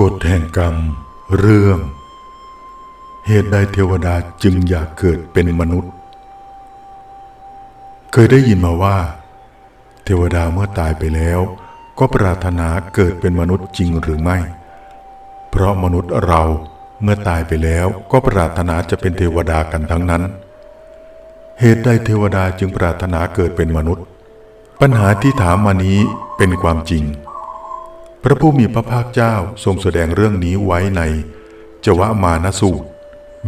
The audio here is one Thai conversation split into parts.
กฎแห่งกรรม เรื่อง เหตุใดเทวดาจึงอยากเกิดเป็นมนุษย์ เคยได้ยินมาว่า เทวดาเมื่อตายไปแล้ว ก็ปรารถนาเกิดเป็นมนุษย์จริงหรือไม่ เพราะมนุษย์เราเมื่อตายไปแล้วก็ปรารถนาจะเป็นเทวดากันทั้งนั้น เหตุใดเทวดาจึงปรารถนาเกิดเป็นมนุษย์ ปัญหาที่ถามมานี้เป็นความจริง พระผู้มีพระภาคเจ้าทรงแสดงเรื่องนี้ไว้ใน จวมานสูตร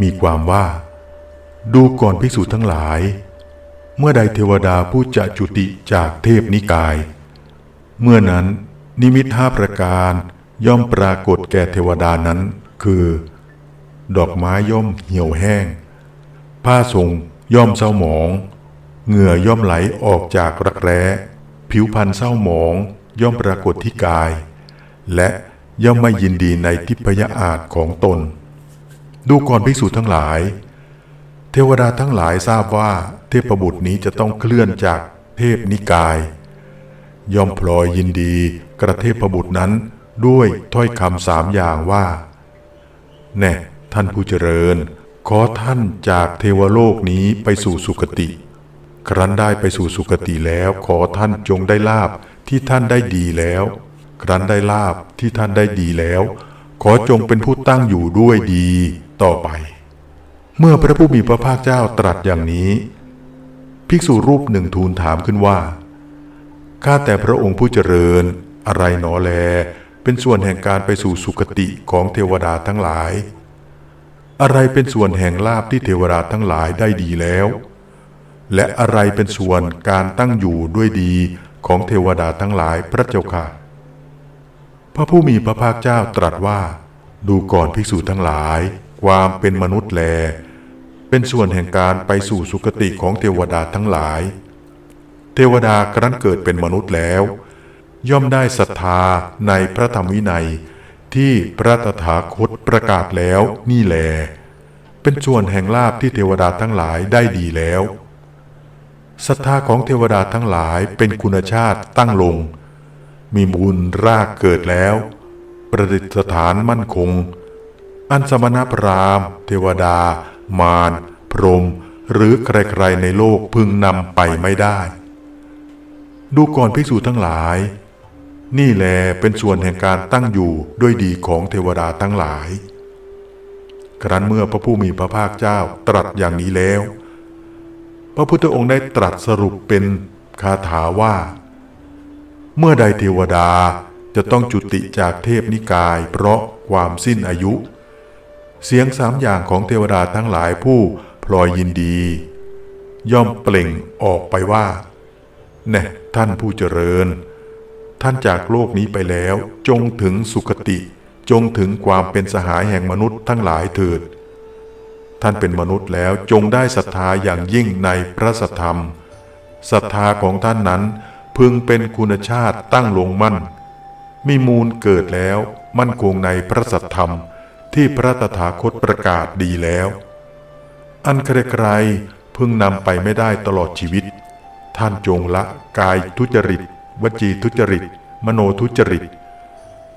มีความว่า ดูก่อนภิกษุทั้งหลาย เมื่อใดเทวดาผู้จะจุติจากเทพนิกาย เมื่อนั้นนิมิตห้าประการย่อมปรากฏแก่เทวดานั้น คือ ดอกไม้ย่อมเหี่ยวแห้ง ผ้าทรงย่อมเศร้าหมอง เหงื่อย่อมไหลออกจากรักแร้ ผิวพรรณเศร้าหมองย่อมปรากฏที่กาย และย่อมไม่ยินดีในทิพยอาจของตน ดูก่อนภิกษุทั้งหลาย เทวดาทั้งหลายทราบว่าเทพบุตรนี้จะต้องเคลื่อนจากเทพนิกาย ย่อมพลอยยินดีกระเทพบุตรนั้นด้วยถ้อยคำสามอย่างว่า แน่ท่านผู้เจริญ ขอท่านจากเทวโลกนี้ไปสู่สุคติ ครั้นได้ไปสู่สุคติแล้วขอท่านจงได้ลาบที่ท่านได้ดีแล้ว ครั้นได้ลาบที่ท่านได้ดีแล้ว ขอจงเป็นผู้ตั้งอยู่ด้วยดีต่อไป เมื่อพระผู้มีพระภาคเจ้าตรัสอย่างนี้ ภิกษุรูปหนึ่งทูลถามขึ้นว่าข้าแต่พระองค์ผู้เจริญ อะไรหนอแล เป็นส่วนแห่งการไปสู่สุคติของเทวดาทั้งหลาย อะไรเป็นส่วนแห่งลาบที่เทวดาทั้งหลายได้ดีแล้ว และอะไรเป็นส่วนการตั้งอยู่ด้วยดีของเทวดาทั้งหลายพระเจ้าค่ะ พระผู้มีพระภาคเจ้าตรัสว่า ดูก่อนภิกษุทั้งหลาย ความเป็นมนุษย์แล เป็นส่วนแห่งการไปสู่สุคติของเทวดาทั้งหลาย เทวดาครั้นเกิดเป็นมนุษย์แล้ว ย่อมได้ศรัทธาในพระธรรมวินัย ที่พระตถาคตประกาศแล้วนี่แล เป็นส่วนแห่งลาบที่เทวดาทั้งหลายได้ดีแล้วศรัทธาของเทวดาทั้งหลายเป็นคุณชาติตั้งลง มีบุญรากเกิดแล้ว ประดิษฐานมั่นคง อันสมณพราหมณ์ เทวดา มารพรหมหรือใครๆในโลกพึงนำไปไม่ได้ ดูก่อนภิกษุทั้งหลาย นี่แลเป็นส่วนแห่งการตั้งอยู่ด้วยดีของเทวดาทั้งหลาย ครั้นเมื่อพระผู้มีพระภาคเจ้าตรัสอย่างนี้แล้ว พระพุทธองค์ได้ตรัสสรุปเป็นคาถาว่า เมื่อใดเทวดาจะต้องจุติจากเทพนิกาย เพราะความสิ้นอายุ เสียงสามอย่างของเทวดาทั้งหลายผู้พลอยยินดี ย่อมเปล่งออกไปว่าแน่ท่านผู้เจริญ ท่านจากโลกนี้ไปแล้ว จงถึงสุคติ จงถึงความเป็นสหายแห่งมนุษย์ทั้งหลายเถิด ท่านเป็นมนุษย์แล้วจงได้ศรัทธาอย่างยิ่งในพระสัทธรรมศรัทธาของท่านนั้น พึงเป็นคุณชาติตั้งลงมั่น มีมูลเกิดแล้วมั่นคงในพระสัทธรรมที่พระตถาคตประกาศดีแล้ว อันใครๆพึงนำไปไม่ได้ตลอดชีวิต ท่านจงละกายทุจริต วจีทุจริต มโนทุจริต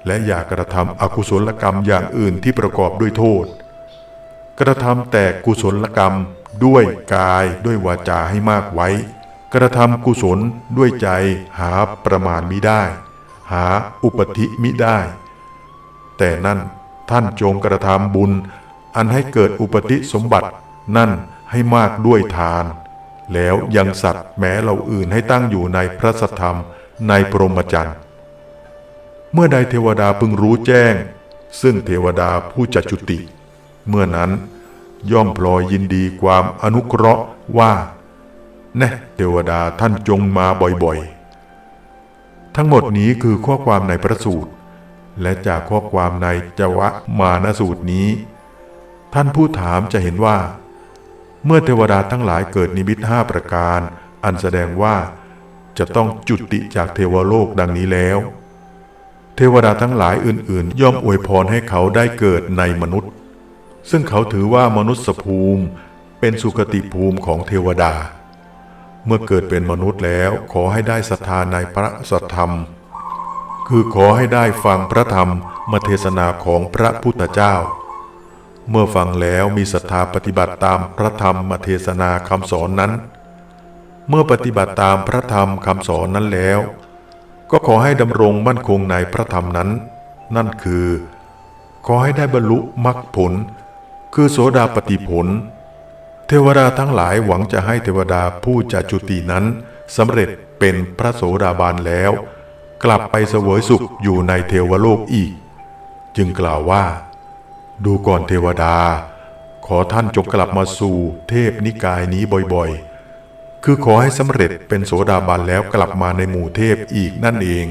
และอย่ากระทำอกุศลกรรมอย่างอื่นที่ประกอบด้วยโทษ กระทำแต่กุศลกรรมด้วยกายด้วยวาจาให้มากไว้ กระทำกุศลด้วยใจหาประมาณมิได้ หาอุปธิมิได้ แต่นั่นท่านจงกระทำบุญ อันให้เกิดอุปธิสมบัตินั่นให้มากด้วยทาน แล้วยังสัตว์แม้เราอื่นให้ตั้งอยู่ในพระสัทธรรมในพรหมจรรย์เมื่อใดเทวดาพึงรู้แจ้ง ซึ่งเทวดาผู้จัจุติ เมื่อนั้นย่อมพลอยยินดีความอนุเคราะห์ว่า แน่เทวดาท่านจงมาบ่อยๆ ทั้งหมดนี้คือข้อความในพระสูตร และจากข้อความในจวะมานสูตรนี้ ท่านผู้ถามจะเห็นว่า เมื่อเทวดาทั้งหลายเกิดนิมิตห้าประการ อันแสดงว่าจะต้องจุติจากเทวโลกดังนี้แล้ว เทวดาทั้งหลายอื่นๆ ย่อมอวยพรให้เขาได้เกิดในมนุษย์ ซึ่งเขาถือว่ามนุษย์ภูมิเป็นสุคติภูมิของเทวดา เมื่อเกิดเป็นมนุษย์แล้วขอให้ได้ศรัทธาในพระสัทธรรม คือขอให้ได้ฟังพระธรรมมาเทศนาของพระพุทธเจ้า เมื่อฟังแล้วมีศรัทธาปฏิบัติตามพระธรรมมาเทศนาคำสอนนั้น เมื่อปฏิบัติตามพระธรรมคำสอนนั้นแล้ว ก็ขอให้ดำรงมั่นคงในพระธรรมนั้น นั่นคือ ขอให้ได้บรรลุมรรคผล คือโสดาปฏิผล เทวดาทั้งหลายหวังจะให้เทวดาผู้จะจุตินั้นสำเร็จเป็นพระโสดาบันแล้ว กลับไปเสวยสุขอยู่ในเทวโลกอีก จึงกล่าวว่า ดูก่อนเทวดา ขอท่านจงกลับมาสู่เทพนิกายนี้บ่อยๆ คือขอให้สำเร็จเป็นโสดาบันแล้วกลับมาในหมู่เทพอีกนั่นเอง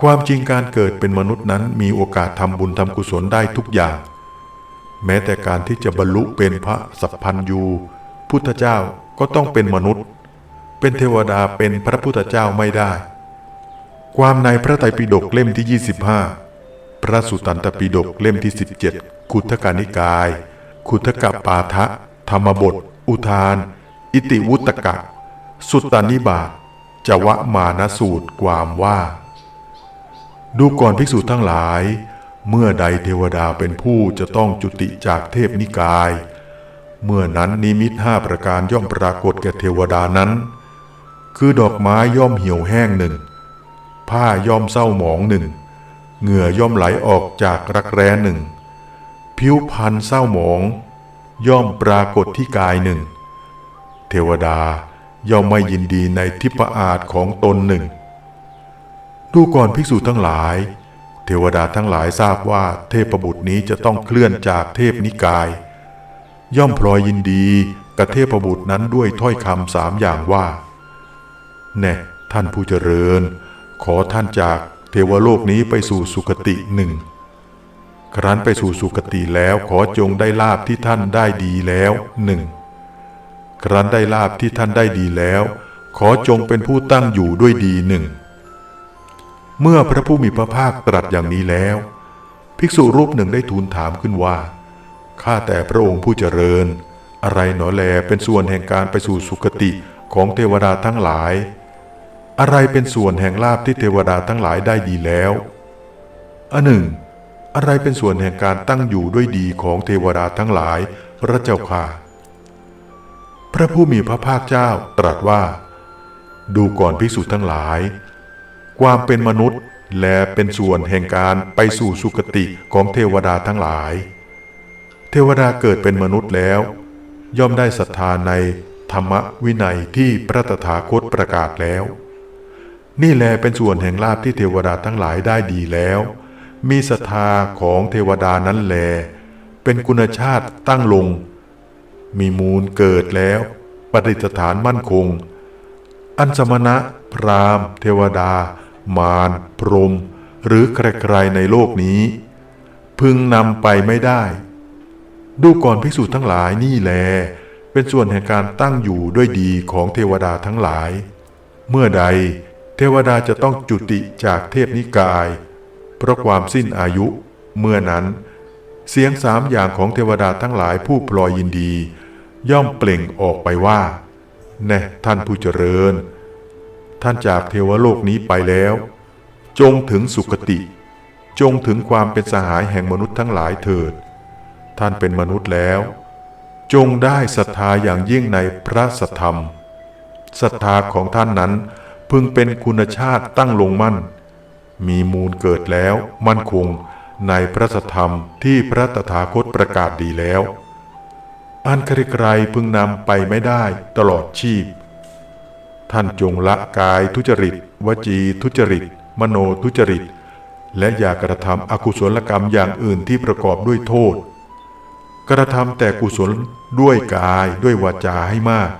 ความจริงการเกิดเป็นมนุษย์นั้นมีโอกาสทำบุญทำกุศลได้ทุกอย่าง แม้แต่การที่จะบรรลุเป็นพระสัพพันยู พุทธเจ้าก็ต้องเป็นมนุษย์ เป็นเทวดาเป็นพระพุทธเจ้าไม่ได้ ความในพระไตรปิฎกเล่มที่ 25 พระสุตตันตปิฎกเล่มที่ 17 ขุทกานิกาย ขุทกปาทะ ธรรมบท อุทาน อิติวุตกะ สุตตานิบาตจวะมานสูตรความว่า ดูก่อนภิกษุทั้งหลาย เมื่อใดเทวดาเป็นผู้จะต้องจุติจากเทพนิกาย เมื่อนั้นนิมิตห้าประการย่อมปรากฏแก่เทวดานั้น คือดอกไม้ย่อมเหี่ยวแห้งหนึ่ง ผ้าย่อมเศร้าหมองหนึ่ง เหงื่อย่อมไหลออกจากรักแร้หนึ่ง ผิวพันเศร้าหมอง ย่อมปรากฏที่กายหนึ่ง เทวดาย่อมไม่ยินดีในทิพอาจของตนหนึ่ง ดูก่อนภิกษุทั้งหลาย เทวดาทั้งหลายทราบว่าเทพบุตรนี้จะต้องเคลื่อนจากเทพนิกาย ย่อมพลอยยินดีกับเทพบุตรนั้นด้วยถ้อยคำสามอย่างว่า แน่ท่านผู้เจริญ ขอท่านจากเทวโลกนี้ไปสู่สุคติหนึ่ง ครั้นไปสู่สุคติแล้วขอจงได้ลาบที่ท่านได้ดีแล้วหนึ่ง ครั้นได้ลาบที่ท่านได้ดีแล้ว ขอจงเป็นผู้ตั้งอยู่ด้วยดีหนึ่ง เมื่อพระผู้มีพระภาคตรัสอย่างนี้แล้ว ภิกษุรูปหนึ่งได้ทูลถามขึ้นว่า ข้าแต่พระองค์ผู้เจริญ อะไรหนอแลเป็นส่วนแห่งการไปสู่สุคติของเทวดาทั้งหลาย อะไรเป็นส่วนแห่งลาบที่เทวดาทั้งหลายได้ดีแล้วอันหนึ่ง อะไรเป็นส่วนแห่งการตั้งอยู่ด้วยดีของเทวดาทั้งหลายพระเจ้าค่ะ พระผู้มีพระภาคเจ้าตรัสว่า ดูก่อนภิกษุทั้งหลาย ความเป็นมนุษย์และเป็นส่วนแห่งการไปสู่สุคติของเทวดาทั้งหลาย เทวดาเกิดเป็นมนุษย์แล้ว ย่อมได้ศรัทธาในธรรมวินัยที่พระตถาคตประกาศแล้ว นี่แลเป็นส่วนแห่งลาภที่เทวดาทั้งหลายได้ดีแล้ว มีศรัทธาของเทวดานั้นแล เป็นกุณชาติตั้งลง มีมูลเกิดแล้วปฏิสถานมั่นคง อันสมณะพราหมณ์ เทวดา มารพรหมหรือใครๆในโลกนี้ พึงนำไปไม่ได้ ดูก่อนภิกษุทั้งหลายนี่แล เป็นส่วนแห่งการตั้งอยู่ด้วยดีของเทวดาทั้งหลาย เมื่อใด เทวดาจะต้องจุติจากเทพนิกาย เพราะความสิ้นอายุ เมื่อนั้น เสียงสามอย่างของเทวดาทั้งหลายผู้พลอยยินดี ย่อมเปล่งออกไปว่าแน่ท่านผู้เจริญ ท่านจากเทวโลกนี้ไปแล้ว จงถึงสุคติ จงถึงความเป็นสหายแห่งมนุษย์ทั้งหลายเถิด ท่านเป็นมนุษย์แล้ว จงได้ศรัทธาอย่างยิ่งในพระสัทธรรมศรัทธาของท่านนั้นพึงเป็นคุณชาติตั้งลงมั่น มีมูลเกิดแล้วมั่นคงในพระสัทธรรมที่พระตถาคตประกาศดีแล้ว อันใครๆพึงนำไปไม่ได้ตลอดชีพ ท่านจงละกายทุจริต วจีทุจริต มโนทุจริต และอย่ากระทำอกุศลกรรมอย่างอื่นที่ประกอบด้วยโทษ กระทำแต่กุศลด้วยกายด้วยวาจาให้มาก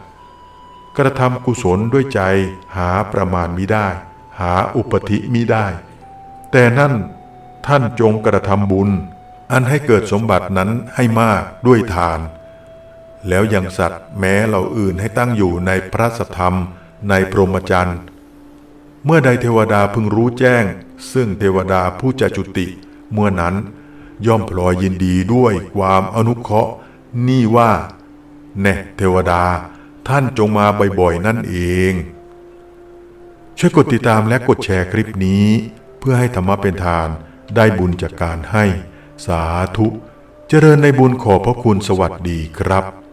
กระทำกุศลด้วยใจหาประมาณมิได้ หาอุปธิมิได้ แต่นั่นท่านจงกระทำบุญ อันให้เกิดสมบัตินั้นให้มากด้วยทาน แล้วยังสัตว์แม้เหล่าอื่นให้ตั้งอยู่ในพระสธรรม ในพรหมจรรย์ เมื่อใดเทวดาพึงรู้แจ้ง ซึ่งเทวดาผู้จะจุติ เมื่อนั้นย่อมพลอยยินดีด้วยความอนุเคราะห์ นี่ว่า แน่เทวดาท่านจงมาบ่อยๆนั่นเอง ช่วยกดติดตามและกดแชร์คลิปนี้ เพื่อให้ธรรมะเป็นทานได้บุญจากการให้ สาธุ เจริญในบุญขอบพระคุณสวัสดีครับ